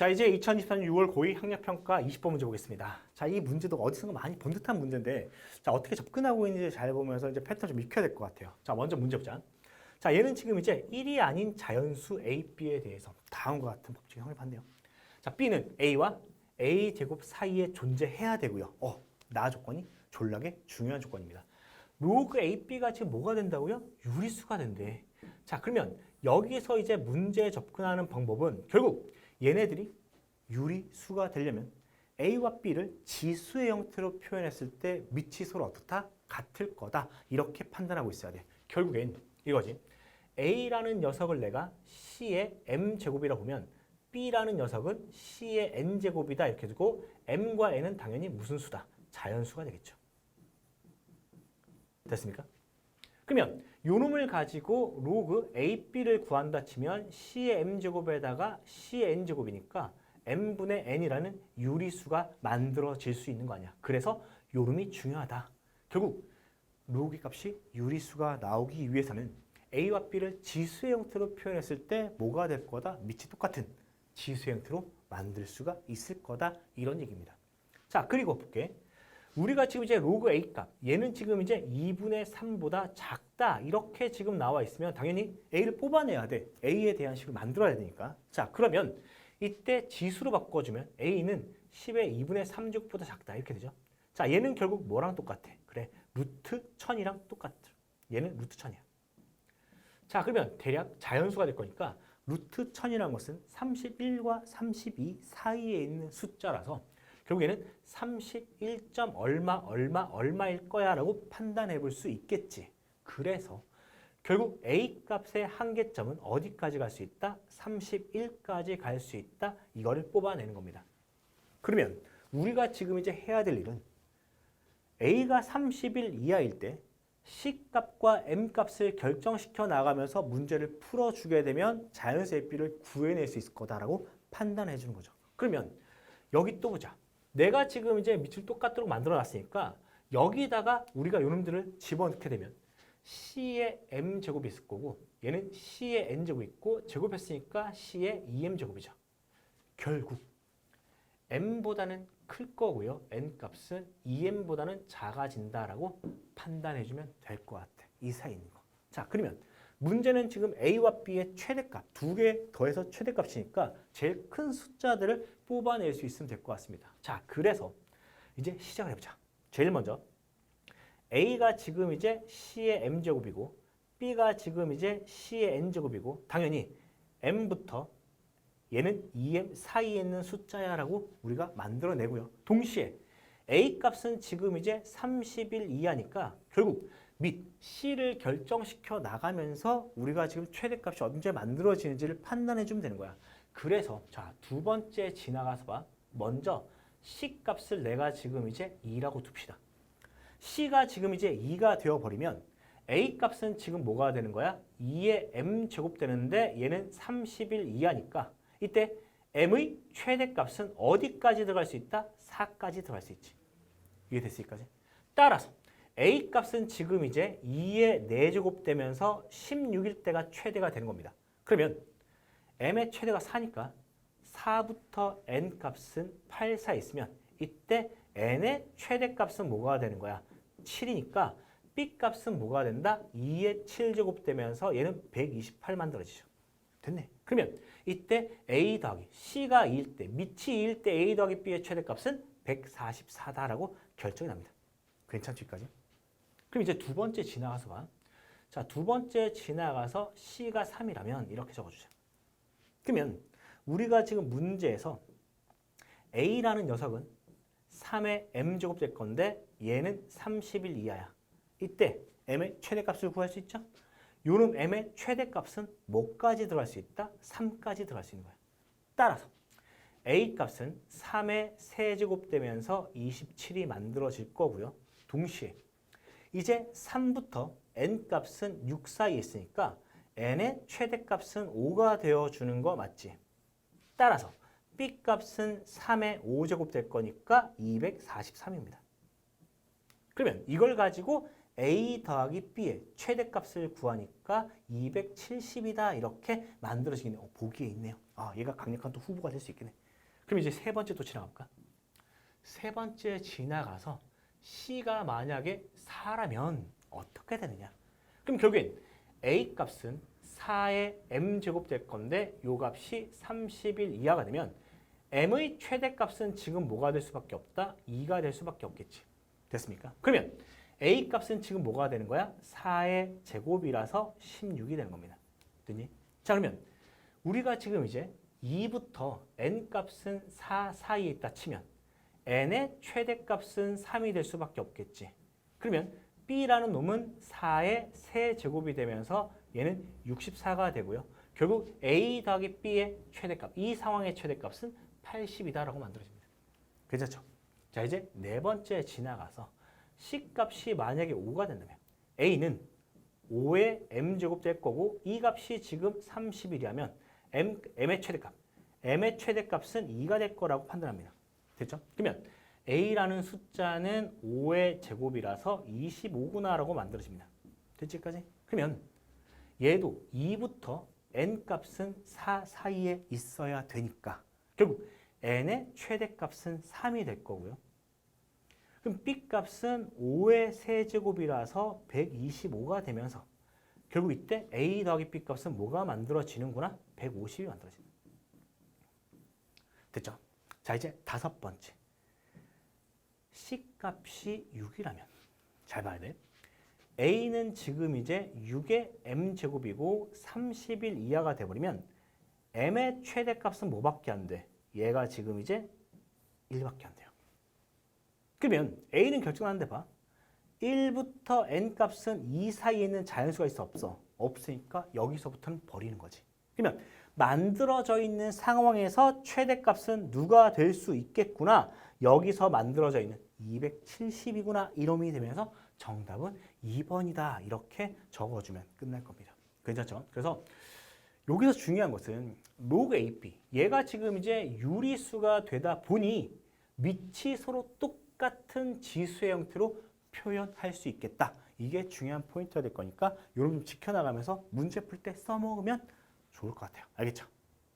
자, 이제 2024년 6월 고2 학력평가 20번 문제 보겠습니다. 자, 이 문제도 어디선가 많이 본 듯한 문제인데, 자, 어떻게 접근하고 있는지 잘 보면서 이제 패턴 좀 익혀야 될 것 같아요. 자, 먼저 문제 보자. 자, 얘는 지금 이제 1이 아닌 자연수 A, B에 대해서 다음과 같은 법칙이 성립한대요. 자, B는 A와 A 제곱 사이에 존재해야 되고요. 어, 나 조건이 졸라게 중요한 조건입니다. 로그 AB가 지금 뭐가 된다고요? 유리수가 된대. 자, 그러면 여기서 이제 문제에 접근하는 방법은 결국 얘네들이 유리수가 되려면 A와 B를 지수의 형태로 표현했을 때 서로 어떻다? 같을 거다. 이렇게 판단하고 있어야 돼. 결국엔 이거지. A라는 녀석을 내가 C의 M제곱이라고 보면 B라는 녀석은 C의 N제곱이다. 이렇게 두고 M과 N은 당연히 무슨 수다? 자연수가 되겠죠. 됐습니까? 그러면 요 놈을 가지고 로그 AB를 구한다 치면 C의 M제곱에다가 C의 N제곱이니까 M분의 N이라는 유리수가 만들어질 수 있는 거 아니야. 그래서 요 놈이 중요하다. 결국 로그 값이 유리수가 나오기 위해서는 A와 B를 지수의 형태로 표현했을 때 뭐가 될 거다? 밑이 똑같은 지수의 형태로 만들 수가 있을 거다. 이런 얘기입니다. 자, 그리고 볼게. 우리가 지금 이제 로그 A 값, 얘는 지금 이제 2분의 3보다 작다. 이렇게 지금 나와 있으면 당연히 A를 뽑아내야 돼. A에 대한 식을 만들어야 되니까. 자, 그러면 이때 지수로 바꿔주면 A는 10의 2분의 3제곱보다 작다. 이렇게 되죠. 자, 얘는 결국 뭐랑 똑같아? 그래, 루트 1000이랑 똑같아. 얘는 루트 1000이야. 자, 그러면 대략 자연수가 될 거니까 루트 1000이라는 것은 31과 32 사이에 있는 숫자라서 결국에는 31점 얼마 얼마 얼마일 거야 라고 판단해 볼 수 있겠지. 그래서 결국 A 값의 한계점은 어디까지 갈 수 있다? 31까지 갈 수 있다. 이거를 뽑아내는 겁니다. 그러면 우리가 지금 이제 해야 될 일은 A가 30일 이하일 때 C 값과 M 값을 결정시켜 나가면서 문제를 풀어주게 되면 자연수의 B를 구해낼 수 있을 거다라고 판단해 주는 거죠. 그러면 여기 또 보자. 내가 지금 이제 밑을 똑같도록 만들어 놨으니까 여기다가 우리가 요놈들을 집어넣게 되면 C의 M 제곱이 있을 거고 얘는 C의 N 제곱이 있고 제곱했으니까 C의 2M 제곱이죠. 결국 M보다는 클 거고요. N 값은 2M보다는 작아진다라고 판단해 주면 될 것 같아. 이 사이에 있는 거. 자, 그러면 문제는 지금 A와 B의 최대값 두 개 더해서 최대값이니까 제일 큰 숫자들을 뽑아낼 수 있으면 될 것 같습니다. 자, 그래서 이제 시작을 해보자. 제일 먼저 A가 지금 이제 C의 M제곱이고 B가 지금 이제 C의 N제곱이고 당연히 M부터 얘는 2M 사이에 있는 숫자야라고 우리가 만들어내고요. 동시에 A 값은 지금 이제 30일 이하니까 결국 밑 C를 결정시켜 나가면서 우리가 지금 최대값이 언제 만들어지는지를 판단해 주면 되는 거야. 그래서 자, 두 번째 지나가서 봐. 먼저 C 값을 내가 지금 이제 2라고 둡시다. C가 지금 이제 2가 되어 버리면 A 값은 지금 뭐가 되는 거야? 2의 M 제곱 되는데 얘는 30일 이하니까 이때 m의 최대값은 어디까지 들어갈 수 있다? 4까지 들어갈 수 있지. 이게 됐을까지? 따라서 a 값은 지금 이제 2의 4제곱 되면서 16일 때가 최대가 되는 겁니다. 그러면 m의 최대가 4니까 4부터 n 값은 8 사이 있으면 이때 n의 최대값은 뭐가 되는 거야? 7이니까 b 값은 뭐가 된다? 2의 7제곱 되면서 얘는 128 만들어지죠. 됐네. 그러면 이때 A 더하기 C가 2일 때, 밑이 2일 때 A 더하기 B의 최대값은 144다라고 결정이 납니다. 괜찮죠, 여기까지? 그럼 이제 두 번째 지나가서 봐. 자, 두 번째 지나가서 C가 3이라면 이렇게 적어주자. 그러면 우리가 지금 문제에서 A라는 녀석은 3의 M제곱 될 건데 얘는 30일 이하야. 이때 M의 최대값을 구할 수 있죠? 요놈 m의 최대값은 뭐까지 들어갈 수 있다? 3까지 들어갈 수 있는 거야. 따라서 a 값은 3의 세제곱 되면서 27이 만들어질 거고요. 동시에 이제 3부터 n 값은 6 사이에 있으니까 n의 최대값은 5가 되어주는 거 맞지? 따라서 b 값은 3의 5제곱 될 거니까 243입니다. 그러면 이걸 가지고 a 더하기 b의 최대값을 구하니까 270이다 이렇게 만들어지겠네요. 어, 보기에 있네요. 아 얘가 강력한 또 후보가 될 수 있겠네. 그럼 이제 세 번째 또 지나가볼까? 세 번째 지나가서 C가 만약에 4라면 어떻게 되느냐? 그럼 결국엔 A 값은 4의 m제곱 될 건데 요 값이 30일 이하가 되면 m의 최대값은 지금 뭐가 될 수밖에 없다? 2가 될 수밖에 없겠지. 됐습니까? 그러면 a 값은 지금 뭐가 되는 거야? 4의 제곱이라서 16이 되는 겁니다. 됐니? 자 그러면 우리가 지금 이제 2부터 n 값은 4 사이에 있다 치면 n의 최대값은 3이 될 수밖에 없겠지. 그러면 b라는 놈은 4의 세제곱이 되면서 얘는 64가 되고요. 결국 a 더하기 b의 최대값, 이 상황의 최대값은 80이다라고 만들어집니다. 괜찮죠? 자 이제 네 번째 지나가서 c 값이 만약에 5가 된다면 a는 5의 m제곱 될 거고 이 값이 지금 30이라면 m, m의 최대값, m의 최대값은 2가 될 거라고 판단합니다. 됐죠? 그러면 a라는 숫자는 5의 제곱이라서 25구나라고 만들어집니다. 됐지까지? 그러면 얘도 2부터 n 값은 4 사이에 있어야 되니까 결국 n의 최대값은 3이 될 거고요. 그럼 b 값은 5의 세제곱이라서 125가 되면서 결국 이때 a 더하기 b 값은 뭐가 만들어지는구나? 150이 만들어집니다. 됐죠? 자 이제 다섯 번째 c 값이 6이라면 잘 봐야 돼. a는 지금 이제 6의 m 제곱이고 30일 이하가 돼버리면 m의 최대값은 뭐밖에 안 돼? 얘가 지금 이제 1밖에 안 돼요. 그러면 a는 결정하는데 봐. 1부터 n 값은 2 사이에 있는 자연수가 있어 없어? 없으니까 여기서부터는 버리는 거지. 그러면 만들어져 있는 상황에서 최대값은 누가 될 수 있겠구나. 여기서 만들어져 있는 270이구나. 이놈이 되면서 정답은 2번이다. 이렇게 적어주면 끝날 겁니다. 괜찮죠? 그래서 여기서 중요한 것은 로그 AP 얘가 지금 이제 유리수가 되다 보니 밑이 서로 똑같은 지수의 형태로 표현할 수 있겠다. 이게 중요한 포인트가 될 거니까 여러분 좀 지켜나가면서 문제 풀 때 써먹으면 좋을 것 같아요. 알겠죠?